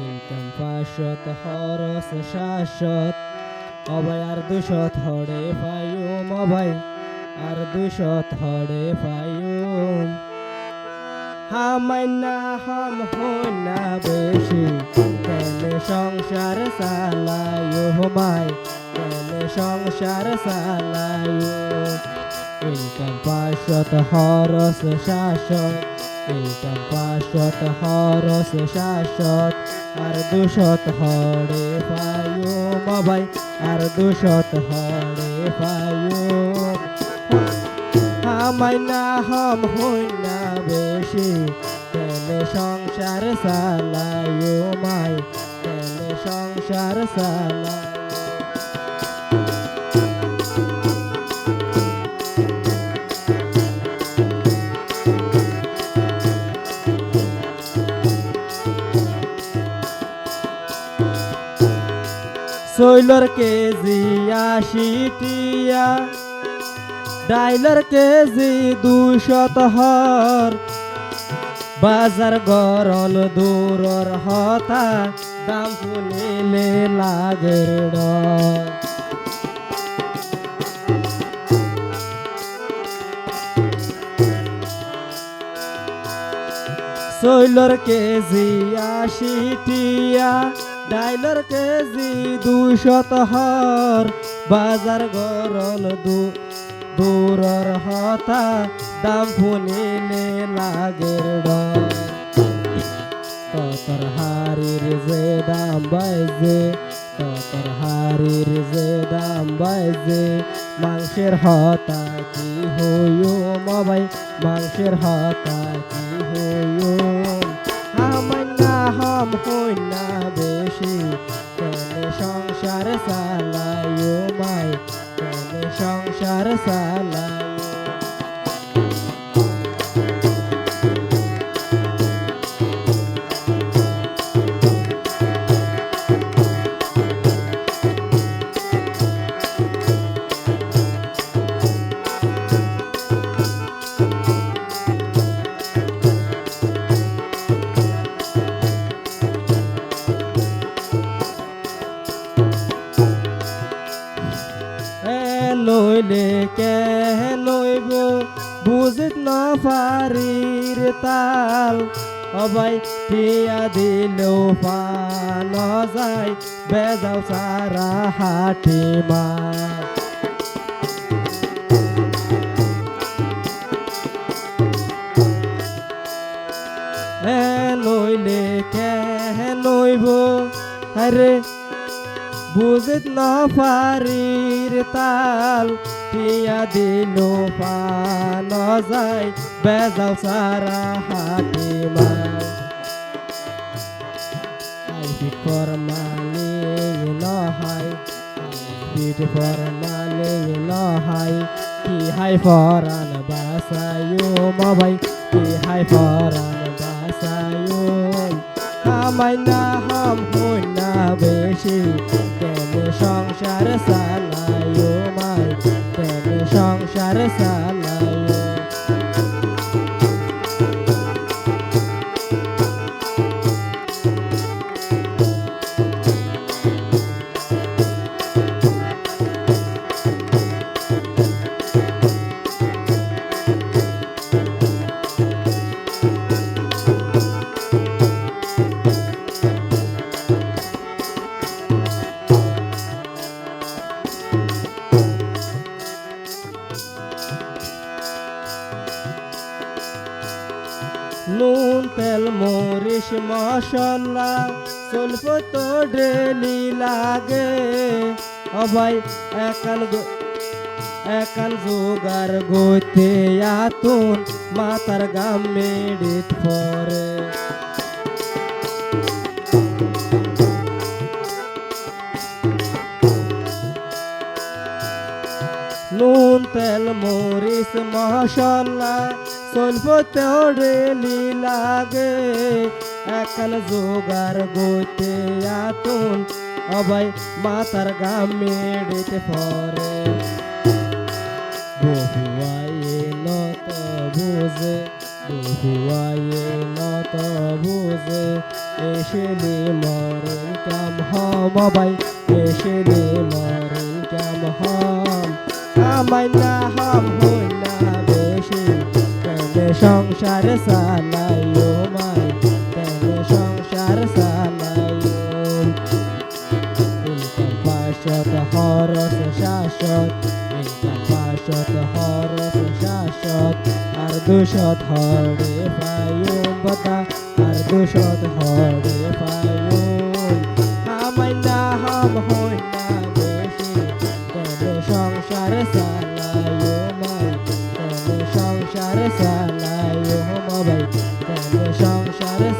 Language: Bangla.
ইনকাম পাঁচশত, খরচ সাতশত। অবাই আর দুশত, হরে পাইম অবাই আর দুশত, হরে পাইম হামাইনা হাম হইনা বেশি। সংসার চালায়ো মাই কেনে সংসার ইনকাম পাঁচশত সাতশত। ইনকাম পাঁচশত খরচ সাতশত আর দুশত হরে পায়ো বাবাই আর দুশত হরে পায়ো না হম হই না বেশি কেনে সংসার চালায়ো মাই কেনে সংসার চালায় সৈলর কেজি আশিটিয়া ডাইলর কেজি দুশত হর। বাজার গরল দূরর হতা, দাম শুনিলে লাগের ডর। সৈলর কেজি আশি টিয়া ডাইলর কেজি দুশত হর। বাজার গরল দু, দূরর হতা, দাম শুনিলে লাগের ডর। ততর হারির যে দাম বাইজে ততর হারির যে দাম বাইজে মাংসের হতা কি হইও মবাই মাংসের হতা কি হইও? আমায় না হাম হই না বেশি, কেনে সংসার চালায়ো মাই, কেনে সংসার চালায়ো এ নইলে কে নইব বুঝিত না পারির তাল। অবাই টিয়া দিলেও পান যায়, বেজাও সারা হাটি মা এ নইলে কে নইব আরে বুঝিত না পারির তাল, টিয়া দিল পান যায় বেজাও সারা হাতি মাল আই পিট ফর মালি নহাই পিট ফর মালি নহাই কি হাই ফরান বাসায়ো মবাই কি হাই ফরান বাসায়ো আমায় না হাম হই না বেশি। কেন সংসার চালায়ো মাই কেন সংসার চালায়ো তেল মরিচ মশলা স্বল্প তো ডেলি লাগে অবাই একাল একান জোগার গোতে আতুন, মাতার গাম মেডিত পরে। নুন, তেল, মরিচ, মশলা স্বল্প তেড়েলি লাগে এখন জোগার গইতে আতুন অবাই মাতার গাম মেডিতে পরে। বহুয়াই নত বুঝে হুয়ায়ে নত বুঝে, এসেলি মরেন কাম হম বাই এসেলি মরেন কাম হম আমায় না হম হই না বেশি। কেনে সংসার সালাইও মাই কেনে সংসার ইনকাম পাশত হরস শাসত পাশত হরস শাসত আর দুশত হরে পায়ুম বতা, আর দুশত হরে পায়ুম shara